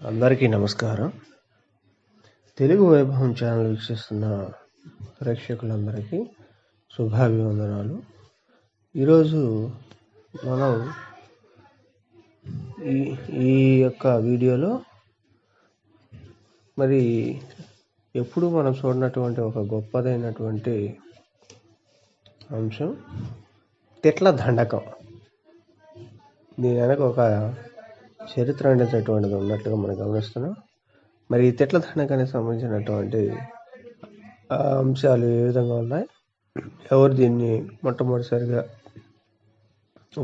అందరికీ నమస్కారం. తెలుగు వైభవం ఛానల్ వీక్షిస్తున్న ప్రేక్షకులందరికీ శుభాభివందనాలు. ఈరోజు మనం ఈ ఈ యొక్క వీడియోలో మరి ఎప్పుడు మనం చూడనటువంటి ఒక గొప్పదైనటువంటి అంశం తిట్ల దండకం. దీని వెనక ఒక చరిత్ర అనేటటువంటిది ఉన్నట్లుగా మనం గమనిస్తున్నాం. మరి ఈ తిట్ల దండకానికి సంబంధించినటువంటి అంశాలు ఏ విధంగా ఉన్నాయి? ఎవరు దీన్ని మొట్టమొదటిసారిగా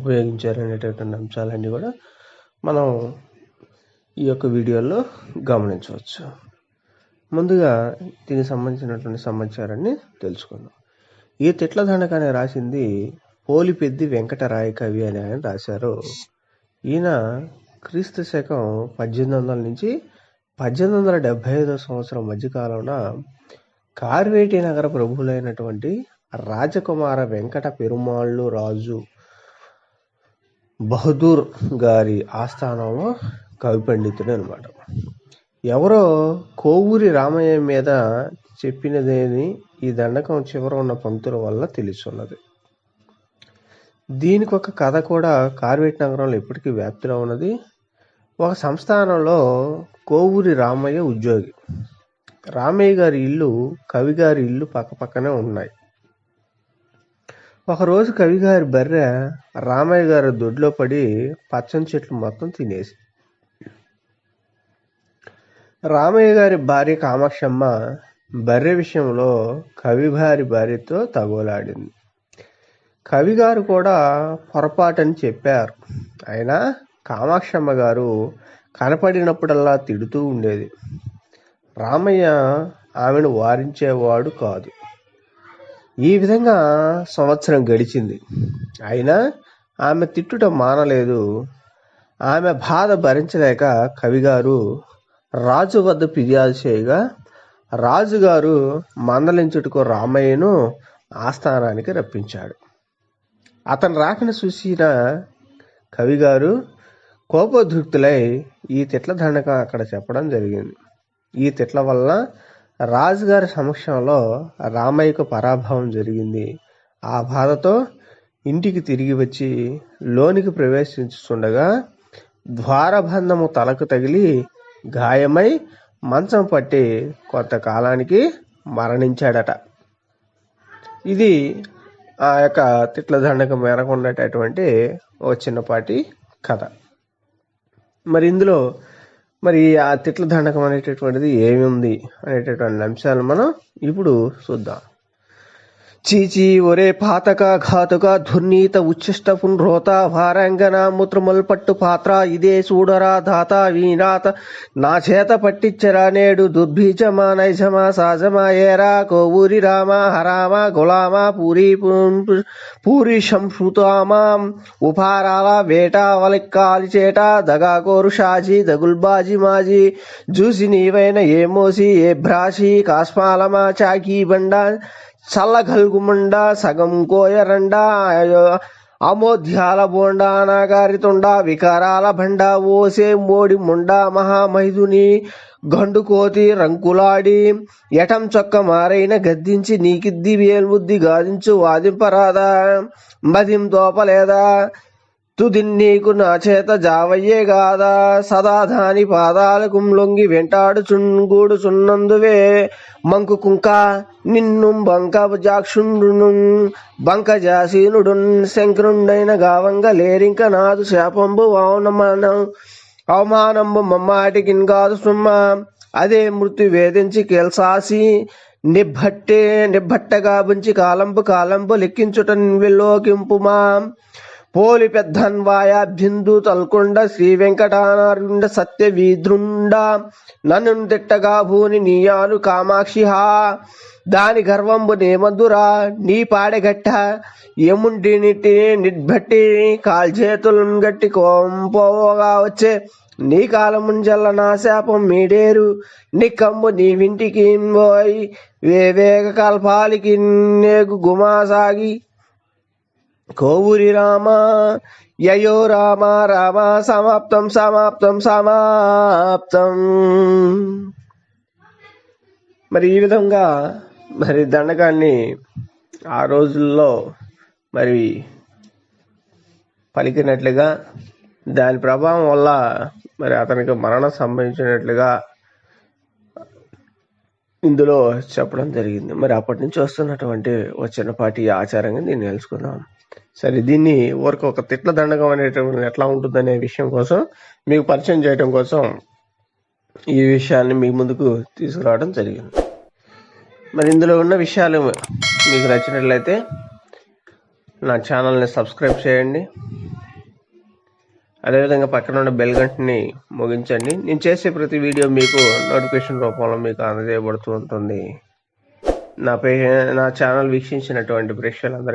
ఉపయోగించారు అనేటటువంటి అంశాలన్నీ కూడా మనం ఈ యొక్క వీడియోలో గమనించవచ్చు. ముందుగా దీనికి సంబంధించినటువంటి సమాచారాన్ని తెలుసుకుందాం. ఈ తిట్ల దండకాన్ని రాసింది పోలిపెద్ది వెంకటరాయ కవి అని ఆయన రాశారు. ఈయన క్రీస్తు శకం పద్దెనిమిది వందల నుంచి పద్దెనిమిది వందల డెబ్బై ఐదో సంవత్సరం మధ్యకాలంలో కార్వేటి నగర ప్రభువులైనటువంటి రాజకుమార వెంకట పెరుమాళ్ళు రాజు బహదూర్ గారి ఆస్థానంలో కవి పండితుడు అనమాట ఎవరో కోవూరి రామయ్య మీద చెప్పినదేని ఈ దండకం చివర ఉన్న పంక్తుల వల్ల తెలుసున్నది. దీనికి ఒక కథ కూడా కార్వేట్ నగరంలో ఇప్పటికీ వ్యాప్తిలో ఉన్నది. ఒక సంస్థానంలో కోవూరి రామయ్య ఉద్యోగి. రామయ్య గారి ఇల్లు కవిగారి ఇల్లు పక్కపక్కనే ఉన్నాయి. ఒకరోజు కవిగారి బర్రె రామయ్య గారి దొడ్లో పడి పచ్చని చెట్లు మొత్తం తినేసి రామయ్య గారి భార్య కామాక్షమ్మ బర్రె విషయంలో కవిభారి భార్యతో తగోలాడింది. కవిగారు కూడా పొరపాటని చెప్పారు. అయినా కామాక్షమ్మ గారు కనపడినప్పుడల్లా తిడుతూ ఉండేది. రామయ్య ఆమెను వారించేవాడు కాదు. ఈ విధంగా సంవత్సరం గడిచింది. అయినా ఆమె తిట్టుట మానలేదు. ఆమె బాధ భరించలేక కవిగారు రాజు వద్ద ఫిర్యాదు చేయగా రాజుగారు మందలించుటకు రామయ్యను ఆస్థానానికి రప్పించాడు. అతను రాకను చూసిన కవిగారు కోపోద్రిక్తులై ఈ తిట్ల దండక అక్కడ చెప్పడం జరిగింది. ఈ తిట్ల వల్ల రాజుగారి సమక్షంలో రామయ్యకు పరాభవం జరిగింది. ఆ బాధతో ఇంటికి తిరిగి వచ్చి లోనికి ప్రవేశించుతుండగా ద్వారబంధము తలకు తగిలి గాయమై మంచం పట్టి కొంతకాలానికి మరణించాడట. ఇది ఆ యొక్క తిట్ల దండక మేరకు ఉండేటటువంటి ఓ చిన్నపాటి కథ. మరి ఇందులో మరి ఆ తిట్ల దండకం అనేటటువంటిది ఏమి ఉంది అనేటటువంటి అంశాలు మనం ఇప్పుడు చూద్దాం. చీచీ ఒరే పాతక ఘాతుక దుర్నీత ఉచ్ఛిష్ట పున్రోత వారంగన మూత్రముల్ పట్టు పాత్ర ఇదే చూడరా దాత వీనాత నా చేత పట్టిచ్చరా నేడు దుర్భీజమా నైజమా సాజమా ఏరా కోవూరి రామ హరామ గులామ పూరి పూరి సంస్కృతామా ఉపారాల వేట వలిక్కాలి చేట దగాకోరు షాజీ దగుల్బాజీ మాజీ. జూసి నీవైన ఏ మోసి ఏ భ్రాషి కాస్మాలమా చాకీ బండ చల్లగల్గుమండ సగం కోయరండ అమోధ్యాల బోండా నాగారితుండ వికారాల బండ ఓసే మోడి ముండ మహామైదుని గండుకోతి రంకులాడి ఎటం చొక్క మారైన గద్దించి నీకిద్ది వేల్బుద్ధి గాదించు వాదింపరాదా మదిం తోపలేదా తుది నీకు నా చేత జావయ్యే గాదా. సదా దాని పాదాలకు లొంగి వెంటాడు చుంగూడు చున్నందువే మంకు కుంక నిన్ను బంక జాక్షుండును. బంక జాసీనుడున్ శంకరుండైన గావంగ లేరింక నాదు శాపంబు అవనమానం అవమానంబు మమ్మాటికిన్ కాదు సుమ్మ. అదే మృత్యు వేధించి కెల్సాసి. నిబ్బట్టే నిబ్బట్టగా బుంచి కాలంబు కాలంబు లెక్కించుట విలోకింపుమా పోలి పెద్దన్వాయాభ్యందు తల్కొండ శ్రీ వెంకటానారుండ సత్య వీద్రుండ నన్ను తిట్టగా భూని నీయాను కామాక్షిహా. దాని గర్వంబు నేమదురా నీ పాడెగట్ట ఎముంటినిటి నిడ్బట్టి కాల్చేతులను గట్టి కోంపోగా వచ్చే నీ కాలముంజల్ల నా శాపం మీడేరు. నీ కమ్ము నీ వింటికి పోయి వేవేగ కల్పాలికి నేగు గుమాసాగి కోవూరి రామ యయో రామ రామ సమాప్తం సమాప్తం సమాప్తం. మరి ఈ విధంగా మరి దండకాన్ని ఆ రోజుల్లో మరి పలికినట్లుగా దాని ప్రభావం వల్ల మరి అతనికి మరణం సంభవించినట్లుగా ఇందులో చెప్పడం జరిగింది. మరి అప్పటి నుంచి వస్తున్నటువంటి ఒక చిన్నపాటి ఆచారంగా దీన్ని తెలుసుకుందాం సరే దీన్ని ఊరికి ఒక తిట్ల దండకం అనేటువంటి ఎట్లా ఉంటుందనే విషయం కోసం మీకు పరిచయం చేయడం కోసం ఈ విషయాన్ని మీ ముందుకు తీసుకురావడం జరిగింది. మరి ఇందులో ఉన్న విషయాలు మీకు నచ్చినట్లయితే నా ఛానల్ని సబ్స్క్రైబ్ చేయండి. అదేవిధంగా పక్కన ఉన్న బెల్ గంటని ముగించండి. నేను చేసే ప్రతి వీడియో మీకు నోటిఫికేషన్ రూపంలో మీకు అందజేయబడుతూ ఉంటుంది. నా పే నా ఛానల్ వీక్షించినటువంటి ప్రేక్షకులందరూ